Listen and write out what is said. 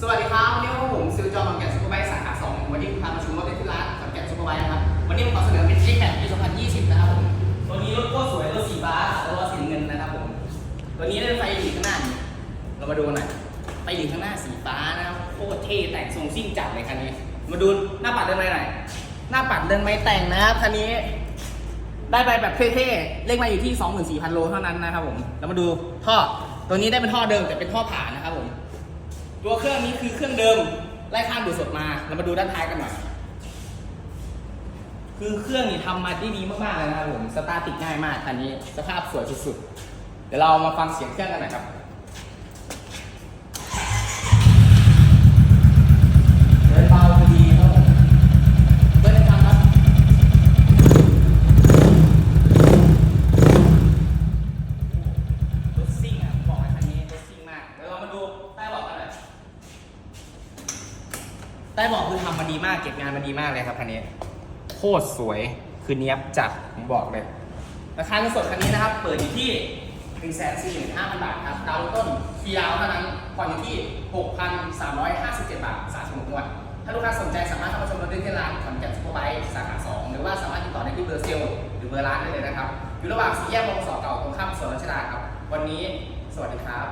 สวัสดีครับวันนี้ผมซิลจอมขอนแก่นซูเปอร์ไบค์สาขา2วันนี้ผมพามาชมรถในที่ร้านขอนแก่นซูเปอร์ไบค์นะครับวันนี้ผมขอเสนอเป็น G-Max ปี 2020 นะครับผมตัวนี้รถโคตรสวยรถสีฟ้าแล้วก็สีเงินนะครับผมตัวนี้ได้ไฟหลีข้างหน้านี่เรามาดูหน่อยไฟหลีข้างหน้าสีฟ้านะครับโคตรเท่แต่งทรงซิ่งจัดเลยคันนี้ มาดูหน้าปัดเดินไม้หน่อยหน้าปัดเดินไม้แต่งนะครับคันนี้ ได้ไปแบบเท่ๆเลขมาอยู่ที่ 24,000 โลเท่านั้นนะครับผมแล้วมาดูท่อตัวนี้ได้เป็นท่อเดิมแต่เป็นท่อผ่านนะครับผม ตัวเครื่องนี้คือเครื่องเดิมไล่ข้ามดูดสดมา เรามาดูด้านท้ายกันหน่อย คือเครื่องนี่ทำมาได้ดีมากๆเลยนะครับผม สตาร์ติดง่ายมากคันนี้ สภาพสวยสุดๆ เดี๋ยวเรามาฟังเสียงเครื่องกันหน่อยครับ เดินเบาดีครับผมเบิ้ลให้ฟังครับ รถซิ่งอะผมบอกเลยคันนี้รถซิ่งมาก เดี๋ยวเรามาดูใต้เบาะกันหน่อย ใต้บาะคือทำมาดีมาก เก็บงานมาดีมากเลยครับคันนี้ โคตรสวย คือเนี้ยบจัด ผมบอกเลย ราคาเงินสดคันนี้นะครับ เปิดอยู่ที่1 4 5 0 0 0บาทครับ ดาวน์ต้นฟรีดาวน์เท่านั้นผ่อนอยู่ที่ 6,357 บาท36งวด ถ้าลูกค้าสนใจสามารถเข้ามาชมรถได้ที่ร้านขอนแก่นซุปเปอร์ไบค์สาขา2หรือว่าสามารถติดต่อได้ที่เบอร์เซลหรือเบอร์ร้านได้เลยนะครับ อยู่ระหว่างสี่แยกบางกอเก่าตรงข้ามสวนรัชดาครับ วันนี้สวัสดีครับ